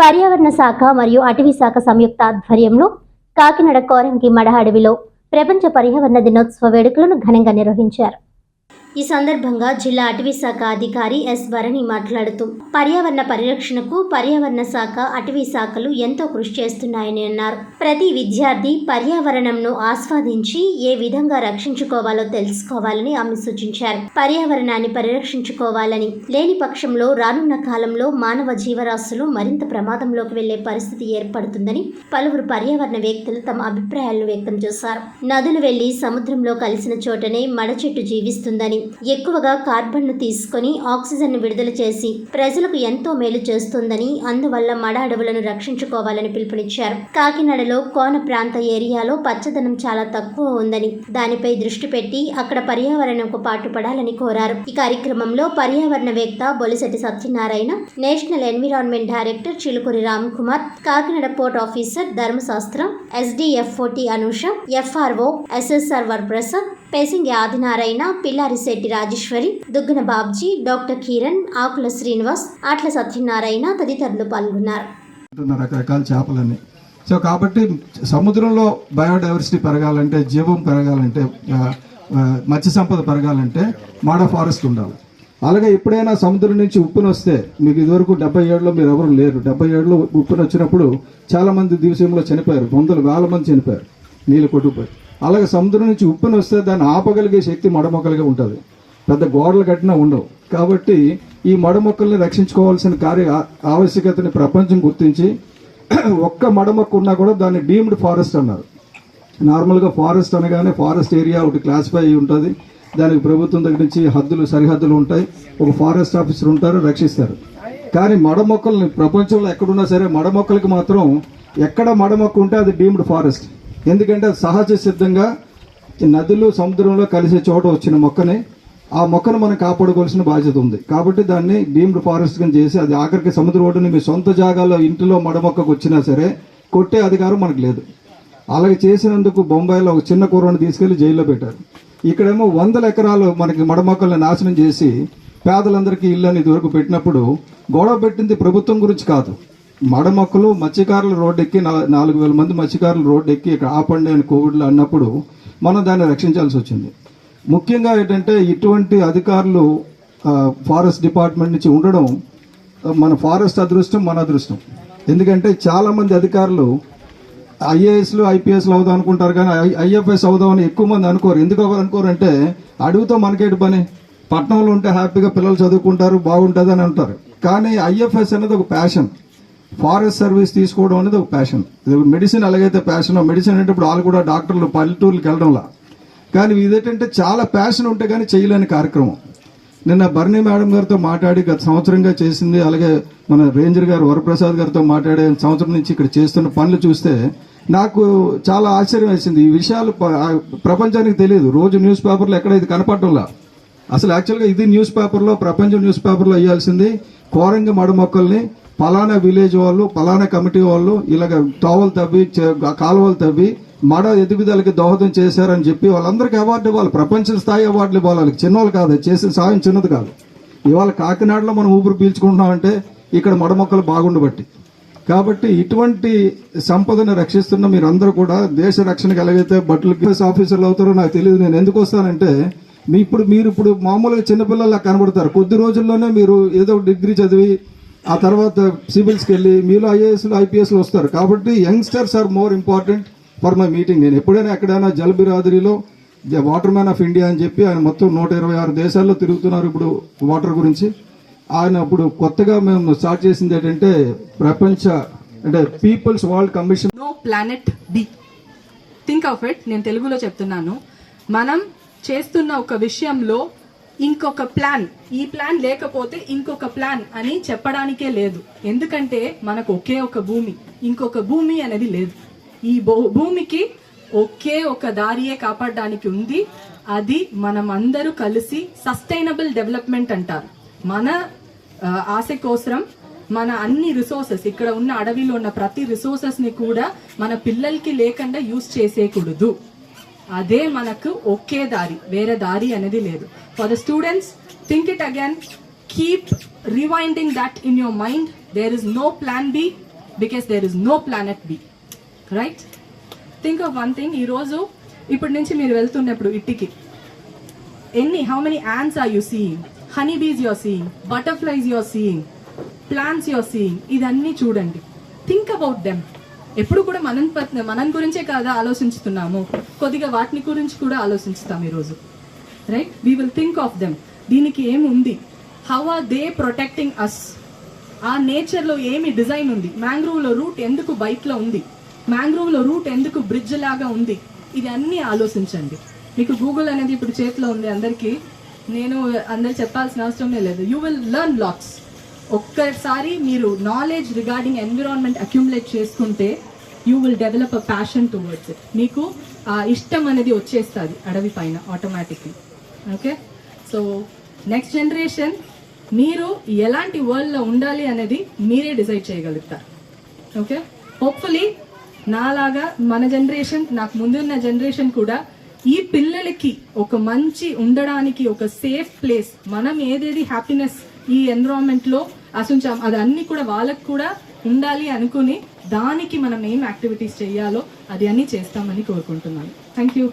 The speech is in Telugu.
పర్యావరణ శాఖ మరియు అటవీ శాఖ సంయుక్త ఆధ్వర్యంలో కాకినాడ కోరంకి మడ అడవిలో ప్రపంచ పర్యావరణ దినోత్సవ వేడుకలను ఘనంగా నిర్వహించారు. ఈ సందర్భంగా జిల్లా అటవీ శాఖ అధికారి ఎస్ భరణి మాట్లాడుతూ పర్యావరణ పరిరక్షణకు పర్యావరణ శాఖ అటవీ శాఖలు ఎంతో కృషి చేస్తున్నాయని అన్నారు. ప్రతి విద్యార్థి పర్యావరణంను ఆస్వాదించి ఏ విధంగా రక్షించుకోవాలో తెలుసుకోవాలని ఆమె సూచించారు. పర్యావరణాన్ని పరిరక్షించుకోవాలని లేని పక్షంలో రానున్న కాలంలో మానవ జీవరాశులు మరింత ప్రమాదంలోకి వెళ్ళే పరిస్థితి ఏర్పడుతుందని పలువురు పర్యావరణ వ్యక్తులు తమ అభిప్రాయాలను వ్యక్తం చేశారు. నదులు వెళ్ళి సముద్రంలో కలిసిన చోటనే మడచెట్టు జీవిస్తుందని ఎక్కువగా కార్బన్ను తీసుకొని ఆక్సిజన్ను విడుదల చేసి ప్రజలకు ఎంతో మేలు చేస్తుందని అందువల్ల మడ అడవులను రక్షించుకోవాలని పిలుపునిచ్చారు. కాకినాడలో కోన ప్రాంత ఏరియాలో పచ్చదనం చాలా తక్కువ ఉందని దానిపై దృష్టి పెట్టి అక్కడ పర్యావరణంకు పాటుపడాలని కోరారు. ఈ కార్యక్రమంలో పర్యావరణవేత్త Bolisetti Satyanarayana national environment director Chilukuri Ramkumar Kakinada port officer Dharmashastram SDFOT Anusha FRO SSR Varaprasad Pesingi Adinarayana Shetty Rajeshwari Duggana Babji doctor Kiran Akula Srinivas Atla Satyanarayana తదితరులు పాల్గొన్నారు. రకరకాల చేపలన్నీ. సో కాబట్టి సముద్రంలో బయోడైవర్సిటీ పెరగాలంటే జీవం పెరగాలంటే మత్స్య సంపద పెరగాలంటే మాడ ఫారెస్ట్ ఉండాలి. అలాగే ఎప్పుడైనా సముద్రం నుంచి ఉప్పును వస్తే మీకు ఇదివరకు డెబ్బై ఏడులో మీరు ఎవరు లేరు. డెబ్బై ఏడులో ఉప్పును వచ్చినప్పుడు చాలామంది చనిపోయారు. వందలు వేల మంది చనిపోయారు. నీళ్ళు కొట్టుకుపోయి. అలాగే సముద్రం నుంచి ఉప్పుని వస్తే దాన్ని ఆపగలిగే శక్తి మడమొక్కలుగా ఉంటుంది. పెద్ద గోడలు కట్టినా ఉండవు. కాబట్టి ఈ మడమొక్కల్ని రక్షించుకోవాల్సిన కార్య ఆవశ్యకతని ప్రపంచం గుర్తించి ఒక్క మడమొక్క ఉన్నా కూడా దాన్ని డీమ్డ్ ఫారెస్ట్ అన్నారు. నార్మల్గా ఫారెస్ట్ అనగానే ఫారెస్ట్ ఏరియా ఒకటి క్లాసిఫై అయి ఉంటుంది. దానికి ప్రభుత్వం దగ్గర నుంచి హద్దులు సరిహద్దులు ఉంటాయి. ఒక ఫారెస్ట్ ఆఫీసర్ ఉంటారు రక్షిస్తారు. కానీ మడమొక్కల్ని ప్రపంచంలో ఎక్కడున్నా సరే మడమొక్కలకి మాత్రం ఎక్కడ మడమొక్క ఉంటే అది డీమ్డ్ ఫారెస్ట్. ఎందుకంటే సహజ సిద్ధంగా నదులు సముద్రంలో కలిసే చోట వచ్చిన మొక్కని ఆ మొక్కను మనం కాపాడుకోవాల్సిన బాధ్యత ఉంది. కాబట్టి దాన్ని డీమ్డ్ ఫారెస్ట్ కింద చేసి అది ఆఖరికి సముద్ర ఒడ్డుని మీ సొంత జాగాలో ఇంటిలో మడమొక్కకు వచ్చినా సరే కొట్టే అధికారం మనకు లేదు. అలాగే చేసినందుకు బొంబాయిలో ఒక చిన్న కూరని తీసుకెళ్ళి జైల్లో పెట్టారు. ఇక్కడేమో వందల ఎకరాలు మనకి మడమొక్కల్ని నాశనం చేసి పేదలందరికీ ఇల్లు అని ఇదివరకు పెట్టినప్పుడు గొడవ పెట్టింది ప్రభుత్వం గురించి కాదు. మడమొక్కలు మత్స్యకారులు రోడ్డు ఎక్కి నాలుగు వేల మంది మత్స్యకారులు రోడ్డు ఎక్కి ఇక్కడ ఆపండి అని కోవిడ్లో అన్నప్పుడు మనం దాన్ని రక్షించాల్సి వచ్చింది. ముఖ్యంగా ఏంటంటే ఇటువంటి అధికారులు ఫారెస్ట్ డిపార్ట్మెంట్ నుంచి ఉండడం మన ఫారెస్ట్ అదృష్టం మన అదృష్టం. ఎందుకంటే చాలామంది అధికారులు ఐఏఎస్లు ఐపీఎస్లు అవుదాం అనుకుంటారు కానీ ఐఎఫ్ఎస్ అవుదామని ఎక్కువ మంది అనుకోరు. ఎందుకు ఎవరు అనుకోరంటే అడుగుతో మనకేటి పని? పట్టణంలో ఉంటే హ్యాపీగా పిల్లలు చదువుకుంటారు బాగుంటుంది అని అంటారు. కానీ ఐఎఫ్ఎస్ అనేది ఒక ప్యాషన్. ఫారెస్ట్ సర్వీస్ తీసుకోవడం అనేది ఒక ప్యాషన్ మెడిసిన్ అలాగైతే ప్యాషన్ మెడిసిన్ అంటే ఇప్పుడు వాళ్ళు కూడా డాక్టర్లు పల్లెటూర్లకు వెళ్ళడంలా. కానీ ఇదేంటంటే చాలా ప్యాషన్ ఉంటే కానీ చేయలేని కార్యక్రమం. నిన్న బర్నీ మేడం గారితో మాట్లాడి గత సంవత్సరంగా చేసింది అలాగే మన రేంజర్ గారు వరప్రసాద్ గారితో మాట్లాడే సంవత్సరం నుంచి ఇక్కడ చేస్తున్న పనులు చూస్తే నాకు చాలా ఆశ్చర్యం వేసింది. ఈ విషయాలు ప్రపంచానికి తెలియదు. రోజు న్యూస్ పేపర్లో ఎక్కడ ఇది కనపడటంలా అసలు యాక్చువల్గా ఇది న్యూస్ పేపర్లో ప్రపంచం న్యూస్ పేపర్లో వేయాల్సింది కోరంగ మడ మొక్కల్ని పలానా విలేజ్ వాళ్ళు పలానా కమిటీ వాళ్ళు ఇలాగ తోవలు తవ్వి చే- కాలువలు తవ్వి మడ ఎదుగుదలకి దోహదం చేశారని చెప్పి వాళ్ళందరికీ అవార్డు ఇవ్వాలి. ప్రపంచ స్థాయి అవార్డులు ఇవ్వాలి. వాళ్ళకి చిన్నోళ్ళు కాదు చేసిన సాయం చిన్నది కాదు. ఇవాళ కాకినాడలో మనం ఊపిరి పీల్చుకుంటున్నామంటే ఇక్కడ మడ మొక్కలు బాగుండబట్టి. కాబట్టి ఇటువంటి సంపదను రక్షిస్తున్న మీరందరూ కూడా దేశ రక్షణకు ఎలాగైతే బట్టలు ఆఫీసర్లు అవుతారో నాకు తెలియదు నేను ఎందుకు వస్తానంటే మీ ఇప్పుడు మీరు ఇప్పుడు మామూలుగా చిన్నపిల్లల్లా కనబడతారు. కొద్ది రోజుల్లోనే మీరు ఏదో డిగ్రీ చదివి ఆ తర్వాత సివిల్స్కి వెళ్ళి మీలో ఐఏఎస్లు ఐపీఎస్లు వస్తారు. కాబట్టి youngsters are more important for my meeting. నేను ఎప్పుడైనా ఎక్కడైనా జల్బిరాదరిలో వాటర్ మ్యాన్ ఆఫ్ ఇండియా అని చెప్పి ఆయన మొత్తం నూట ఇరవై ఆరు దేశాల్లో తిరుగుతున్నారు ఇప్పుడు వాటర్ గురించి. ఆయన ఇప్పుడు కొత్తగా మేము స్టార్ట్ చేసింది ఏంటంటే ప్రపంచ అంటే people's world commission. No planet B think of it నేను తెలుగులో చెప్తున్నాను. మనం చేస్తున్న ఒక విషయంలో ఇంకొక ప్లాన్ ఈ ప్లాన్ లేకపోతే ఇంకొక ప్లాన్ అని చెప్పడానికే లేదు. ఎందుకంటే మనకు ఒకే ఒక భూమి. ఇంకొక భూమి అనేది లేదు. ఈ భూమికి ఒకే ఒక దారియే కాపాడడానికి ఉంది. అది మనం అందరూ కలిసి సస్టైనబుల్ డెవలప్మెంట్ అంటారు. మన ఆశ కోసం మన అన్ని రిసోర్సెస్ ఇక్కడ ఉన్న అడవిలో ఉన్న ప్రతి రిసోర్సెస్ని కూడా మన పిల్లలకి లేకుండా యూస్ చేసేయకూడదు అదే మనకు ఒకే దారి వేరే దారి అనేది లేదు. For the students think it again keep rewinding that in your mind there is no plan B because there is no planet B right think of one thing ఈరోజు ఇప్పటి నుంచి మీరు వెళ్తున్నప్పుడు ఇట్టికి ఎన్ని how many ants are you seeing honey bees your seeing butterflies your seeing plants your seeing ఇదన్నీ చూడండి. థింక్ అబౌట్ దెమ్ ఎప్పుడు కూడా మనం మనం గురించే కాదా ఆలోచించుతున్నాము. కొద్దిగా వాటిని గురించి కూడా ఆలోచిస్తాం ఈరోజు. Right we will think of them దీనికి ఏముంది? How are they protecting us ఆ నేచర్లో ఏమి డిజైన్ ఉంది? మ్యాంగ్రోవ్లో రూట్ ఎందుకు బైక్లో ఉంది? మ్యాంగ్రోవ్లో రూట్ ఎందుకు బ్రిడ్జ్ లాగా ఉంది? ఇది అన్నీ ఆలోచించండి. మీకు గూగుల్ అనేది ఇప్పుడు చేతిలో ఉంది అందరికీ. నేను అందరు చెప్పాల్సిన అవసరమే లేదు. యూ విల్ లెర్న్ లాట్స్ ఒక్కసారి మీరు నాలెడ్జ్ రిగార్డింగ్ ఎన్విరాన్మెంట్ అక్యూములేట్ చేసుకుంటే you will develop a passion towards it మీకు ఆ ఇష్టం అనేది వచ్చేస్తుంది అడవి పైన automatically okay so next generation మీరు ఎలాంటి వరల్డ్లో ఉండాలి అనేది మీరే డిసైడ్ చేయగలుగుతారు. ఓకే హోప్ఫుల్లీ నాలాగా మన జనరేషన్ నాకు ముందున్న జనరేషన్ కూడా ఈ పిల్లలకి ఒక మంచి ఉండడానికి ఒక సేఫ్ ప్లేస్ మనం ఏదేది హ్యాపీనెస్ ఈ ఎన్విరాన్మెంట్లో అసుంచాం అది అన్ని కూడా వాళ్ళకు కూడా ఉండాలి అనుకుని దానికి మనం ఏం యాక్టివిటీస్ చేయాలో అది అన్నీ చేస్తామని కోరుకుంటున్నాను. Thank you